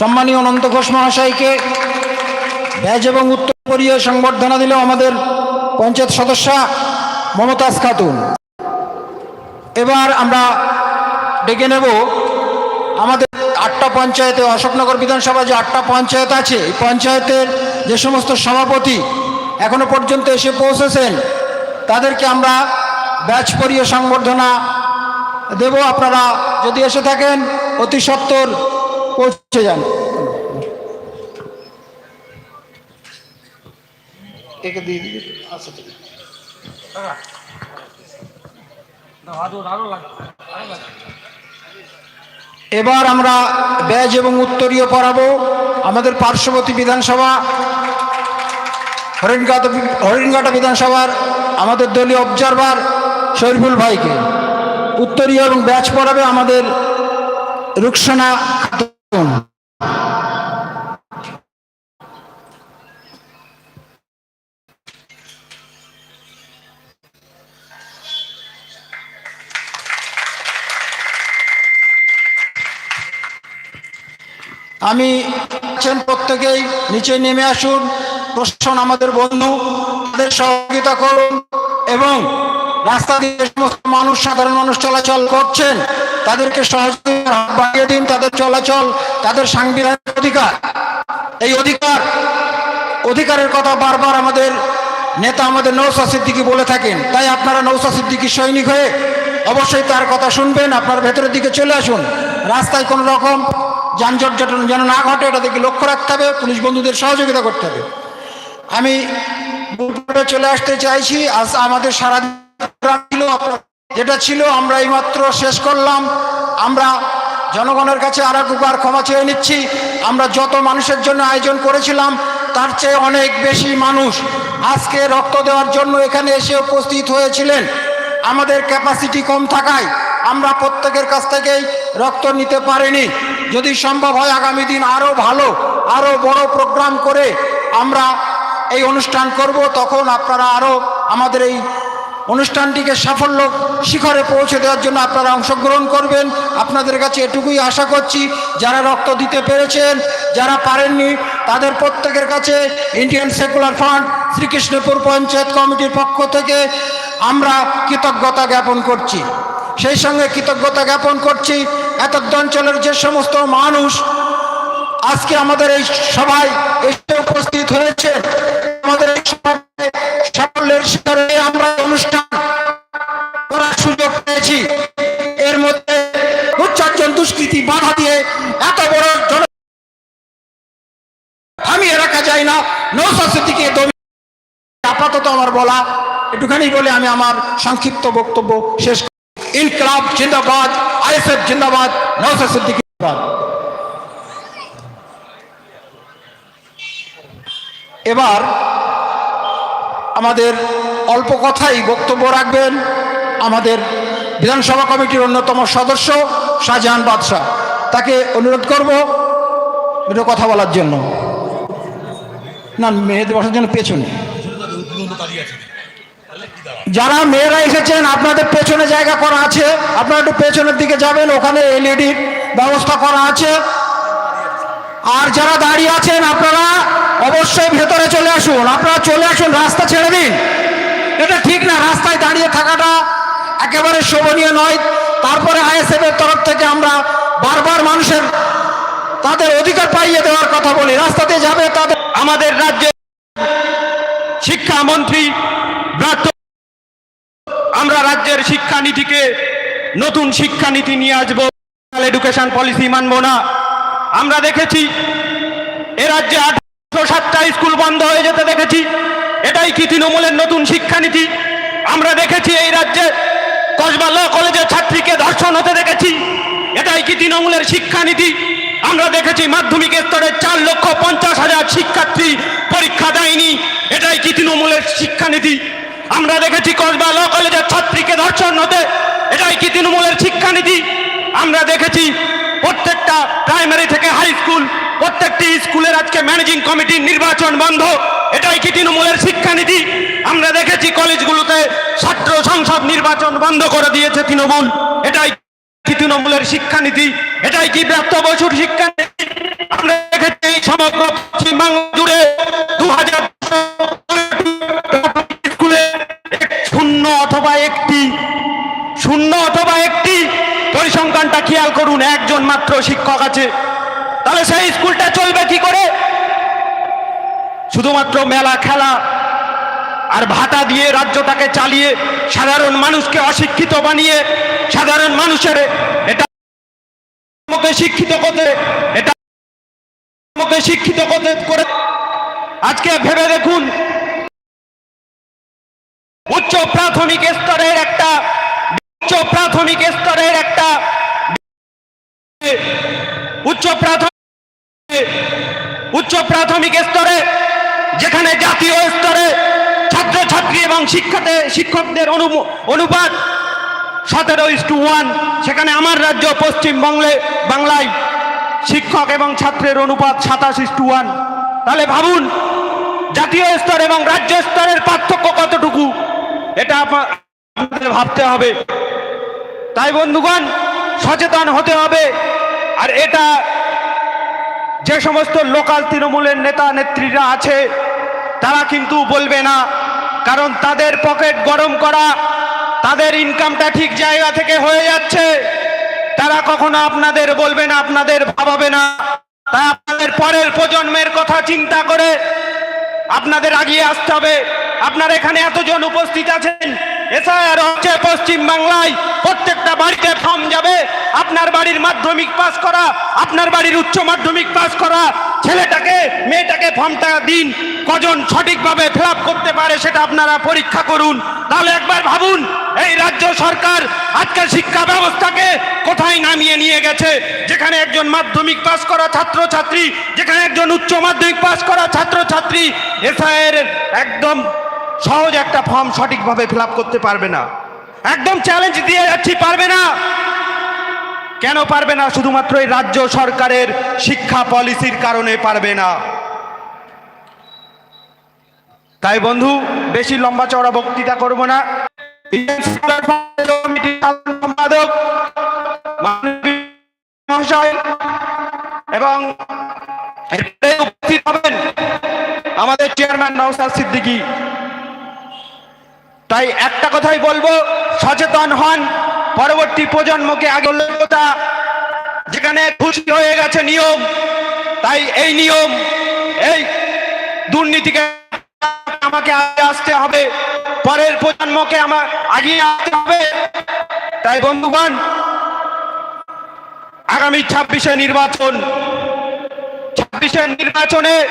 সম্মানীয় অনন্ত ঘোষ মহাশয়কে ব্যাজ এবং উত্তর কোরিয়া সংবর্ধনা দিল আমাদের পঞ্চায়েত সদস্যা মমতাজ খাতুন। এবার আমরা ডেকে নেব আমাদের আটটা পঞ্চায়েতে, অশোকনগর বিধানসভা যে আটটা পঞ্চায়েত আছে, এই পঞ্চায়েতের যে সমস্ত সভাপতি এখনও পর্যন্ত এসে পৌঁছেছেন, তাদেরকে আমরা ব্যাচ পরিয়ে সংবর্ধনা দেব। আপনারা যদি এসে থাকেন, অতি সত্বর পৌঁছে যান। একে দিয়ে দিবি। আচ্ছা ঠিক। এবার আমরা ব্যাজ এবং উত্তরীয় পড়াবো। আমাদের পার্শ্ববর্তী বিধানসভা, হরিণঘাটা হরিণঘাটা বিধানসভার আমাদের দলীয় অবজারভার শরীফুল ভাইকে। উত্তরীয় এবং ব্যাচ পড়াবে আমাদের রুকসানা খাতুন। আমি প্রত্যেকেই, নিচে নেমে আসুন, প্রশাসন আমাদের বন্ধু, তাদের সহযোগিতা করুন, এবং রাস্তা দিয়ে সমস্ত মানুষ, সাধারণ মানুষ চলাচল করছেন, তাদেরকে সহযোগিতার হাত বাড়িয়ে দিন, তাদের চলাচল, তাদের সাংবিধানিক অধিকার। এই অধিকার, অধিকারের কথা বারবার আমাদের নেতা আমাদের নৌসা সিদ্দিকি বলে থাকেন। তাই আপনারা নৌসা সিদ্দিকি সৈনিক হয়ে অবশ্যই তার কথা শুনবেন, আপনার ভেতরের দিকে চলে আসুন। রাস্তায় কোনো রকম যানজট জটন যেন না ঘটে, এটা দিকে লক্ষ্য রাখতে হবে, পুলিশ বন্ধুদের সহযোগিতা করতে হবে। আমি চলে আসতে চাইছি, আজ আমাদের সারা ছিল, যেটা ছিল আমরা এইমাত্র শেষ করলাম। আমরা জনগণের কাছে আর একবার ক্ষমা চেয়ে নিচ্ছি। আমরা যত মানুষের জন্য আয়োজন করেছিলাম তার চেয়ে অনেক বেশি মানুষ আজকে রক্ত দেওয়ার জন্য এখানে এসে উপস্থিত হয়েছিলেন। আমাদের ক্যাপাসিটি কম থাকায় আমরা প্রত্যেকের কাছ থেকেই রক্ত নিতে পারিনি। যদি সম্ভব হয় আগামী দিন আরও ভালো আরও বড় প্রোগ্রাম করে আমরা এই অনুষ্ঠান করব। তখন আপনারা আরও আমাদের এই অনুষ্ঠানটিকে সাফল্য শিখরে পৌঁছে দেওয়ার জন্য আপনারা অংশগ্রহণ করবেন। আপনাদের কাছে এটুকুই আশা করছি, যারা রক্ত দিতে পেরেছেন, যারা পারেননি তাদের প্রত্যেকের কাছে Indian secular fund Shrikrishnapur panchayat কমিটির পক্ষ থেকে আমরা কৃতজ্ঞতা জ্ঞাপন করছি। সেই সঙ্গে কৃতজ্ঞতা জ্ঞাপন করছি এত অঞ্চলের যে সমস্ত মানুষ আজকে আমাদের এই সভায় এসে উপস্থিত হয়েছে, আমাদের এই সভায় সাফল্যের শিখরে আমরা অনুষ্ঠান করার সুযোগ পেয়েছি। এর মধ্যে উচ্চার্জন দুষ্কৃতি বাধা দিয়ে এত বড় যায় না নৌসাস্তিকে দমি আপাতত আমার বলা। একটুখানি বলে আমি আমার সংক্ষিপ্ত বক্তব্য শেষ। ইনকলাব জিন্দাবাদ। আইএসএফ জিন্দাবাদ। নৌসাদ সিদ্দিকী এবার আমাদের অল্প কথাই বক্তব্য রাখবেন আমাদের বিধানসভা কমিটির অন্যতম সদস্য শাহজাহান বাদশাহ। তাকে অনুরোধ করব, একটু কথা বলার জন্য। না মেয়েদের বসার জন্য পেছনে। যারা মেয়েরা এসেছেন, আপনাদের পেছনে জায়গা করা আছে। আপনারা একটু পেছনের দিকে যাবেন, ওখানে এলইডি ব্যবস্থা করা আছে। আর যারা দাঁড়িয়ে আছেন, আপনারা অবশ্যই ভেতরে চলে আসুন। আপনারা চলে আসুন, রাস্তা ছেড়ে দিন। এটা ঠিক না, রাস্তায় দাঁড়িয়ে থাকাটা একেবারে শোভনীয় নয়। তারপরে আইএসএফ এর তরফ থেকে আমরা বারবার মানুষের তাদের অধিকার পাইয়ে দেওয়ার কথা বলি। রাস্তাতে যাবে তাদের আমাদের রাজ্যের শিক্ষামন্ত্রী আমরা রাজ্যের শিক্ষানীতিকে নতুন শিক্ষানীতি নিয়ে আসব। এডুকেশন পলিসি মানব না। আমরা দেখেছি, এ রাজ্যে আঠারোশো সাতটা স্কুল বন্ধ হয়ে যেতে দেখেছি। এটাই কি তৃণমূলের নতুন শিক্ষানীতি আমরা দেখেছি এই রাজ্যে কসবা ল কলেজের ছাত্রীকে ধর্ষণ হতে দেখেছি। এটাই কি তৃণমূলের শিক্ষানীতি আমরা দেখেছি মাধ্যমিক স্তরে চার লক্ষ পঞ্চাশ হাজার শিক্ষার্থী পরীক্ষা দেয়নি। এটাই কি তৃণমূলের শিক্ষানীতি? আমরা দেখেছি কসবা ল কলেজের ছাত্রীকে ধর্ষণ হতে। এটাই কি তৃণমূলের শিক্ষানীতি? আমরা দেখেছি প্রত্যেকটা প্রাইমারি থেকে হাই স্কুল, প্রত্যেকটি স্কুলের আজকে ম্যানেজিং কমিটির নির্বাচন বন্ধ। এটাই কি তৃণমূলের শিক্ষানীতি? আমরা দেখেছি কলেজগুলোতে ছাত্র সংসদ নির্বাচন বন্ধ করে দিয়েছে তৃণমূল। এটাই তৃণমূলের শিক্ষানীতি, এটাই কি ব্রাত্য বসুর শিক্ষানীতি? দেখেছি সমগ্র পশ্চিমবাংলা জুড়ে দু হাজার স্কুলে শূন্য অথবা একটি, শূন্য অথবা একটি পরিসংখ্যানটা খেয়াল করুন, একজন মাত্র শিক্ষক আছে। তাহলে সেই স্কুলটা চলবে কি করে? শুধুমাত্র মেলা খেলা আর ভাতা দিয়ে রাজ্যটাকে চালিয়ে সাধারণ মানুষকে অশিক্ষিত বানিয়ে সাধারণ মানুষের এটা শিক্ষিত করতে, এটা শিক্ষিত করতে করে। আজকে ভেবে দেখুন, উচ্চ প্রাথমিক স্তরের একটা, উচ্চ প্রাথমিক স্তরের একটা উচ্চ প্রাথমিক উচ্চ প্রাথমিক স্তরে, যেখানে জাতীয় স্তরে ছাত্রছাত্রী এবং শিক্ষাতে শিক্ষকদের অনু- অনুপাত সতেরো ইস টু ওয়ান সেখানে আমার রাজ্য পশ্চিমবঙ্গে বাংলায় শিক্ষক এবং ছাত্রের অনুপাত সাতাশ ইস টু ওয়ান তাহলে ভাবুন, জাতীয় স্তর এবং রাজ্য স্তরের পার্থক্য কতটুকু? এটা আপা- আপনাদের ভাবতে হবে। তাই বন্ধুগণ, সচেতন হতে হবে। আর এটা যে সমস্ত লোকাল তৃণমূলের নেতা নেত্রীরা আছে, তারা কিন্তু বলবে না। কারণ তাদের পকেট গরম করা, তাদের ইনকামটা ঠিক জায়গা থেকে হয়ে যাচ্ছে। তারা কখনো আপনাদের বলবে না, আপনাদের ভাবাবে না। তাই আপনাদের পরের প্রজন্মের কথা চিন্তা করে আপনাদের আগিয়ে আসতে হবে। আপনার এখানে এতজন উপস্থিত আছেন, এসআইআর হচ্ছে পশ্চিম বাংলায়। প্রত্যেকটা বাড়িতে ফর্ম যাবে। আপনার বাড়ির মাধ্যমিক পাস করা, আপনার বাড়ির উচ্চ মাধ্যমিক পাস করা ছেলেটাকে, মেয়েটাকে ফর্মটা দিন, কজন সঠিকভাবে ফিল করতে পারে সেটা আপনারা পরীক্ষা করুন। তাহলে একবার ভাবুন, এই রাজ্য সরকার আজকে শিক্ষা ব্যবস্থাকে কোথায় নামিয়ে নিয়ে গেছে? যেখানে একজন মাধ্যমিক পাস করা ছাত্রছাত্রী, যেখানে একজন উচ্চ মাধ্যমিক পাস করা ছাত্রছাত্রী এসআইয়ের একদম সহজ একটা ফর্ম সঠিকভাবে ফিল করতে পারবে না। একদম চ্যালেঞ্জ দিয়ে যাচ্ছি, পারবে না। কেন পারবে না শুধুমাত্র এই রাজ্য সরকারের শিক্ষা পলিসির কারণে পারবে না? তাই বন্ধু, বেশি লম্বা চওড়া বক্তৃতা করব না। সম্পাদক এবং উপস্থিত হবেন আমাদের চেয়ারম্যান নওসাদ সিদ্দিকী। তাই একটা কথাই বলব, সচেতন হন। পরবর্তী প্রজন্মকে আগে যেখানে খুশি হয়ে গেছে নিয়ম, তাই এই নিয়ম, এই দুর্নীতিকে আমাকে আগে আসতে হবে, পরের প্রজন্মকে আমার আগিয়ে আসতে হবে। তাই বন্ধুগণ, আগামী ছাব্বিশে নির্বাচন ছাব্বিশের নির্বাচনে